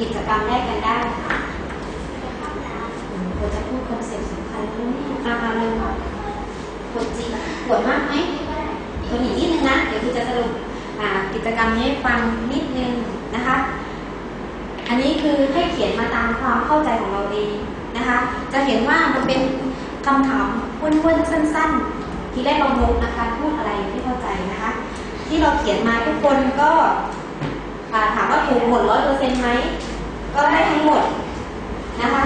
กิจกรรมแรกกันได้ค่ะควรจะพูดคอนเซ็ปต์สำคัญแล้วนี่อาหารเลยปวดจริงปวดมากไหมทนอีกนิดนึงนะ เดี๋ยวพี่จะสรุปกิจกรรมนี้ฟังนิดนึงนะคะ อันนี้คือให้เขียนมาตามความเข้าใจของเราเองนะคะ จะเห็นว่ามันเป็นคำถามว้วนๆสั้น ๆ ทีแรกเรางงนะคะพูดอะไรไม่เข้าใจนะคะ ที่เราเขียนมาทุกคนก็ อ่าถามว่าถูกหมดร้อยเปอร์เซ็นต์ไหมก็ไม่ทั้งหมดนะคะ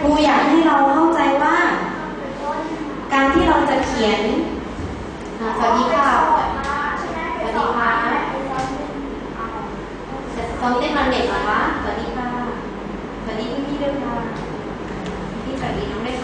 ครูอยากให้เราเข้าใจว่า การที่เราจะเขียนสวัสดีค่ะสวัสดีค่ะซ้อมเต้นวันเด็กเหรอคะสวัสดีค่ะสวัสดีพี่พี่ด้วยค่ะพี่สวัสดีน้องด้วยค่ะ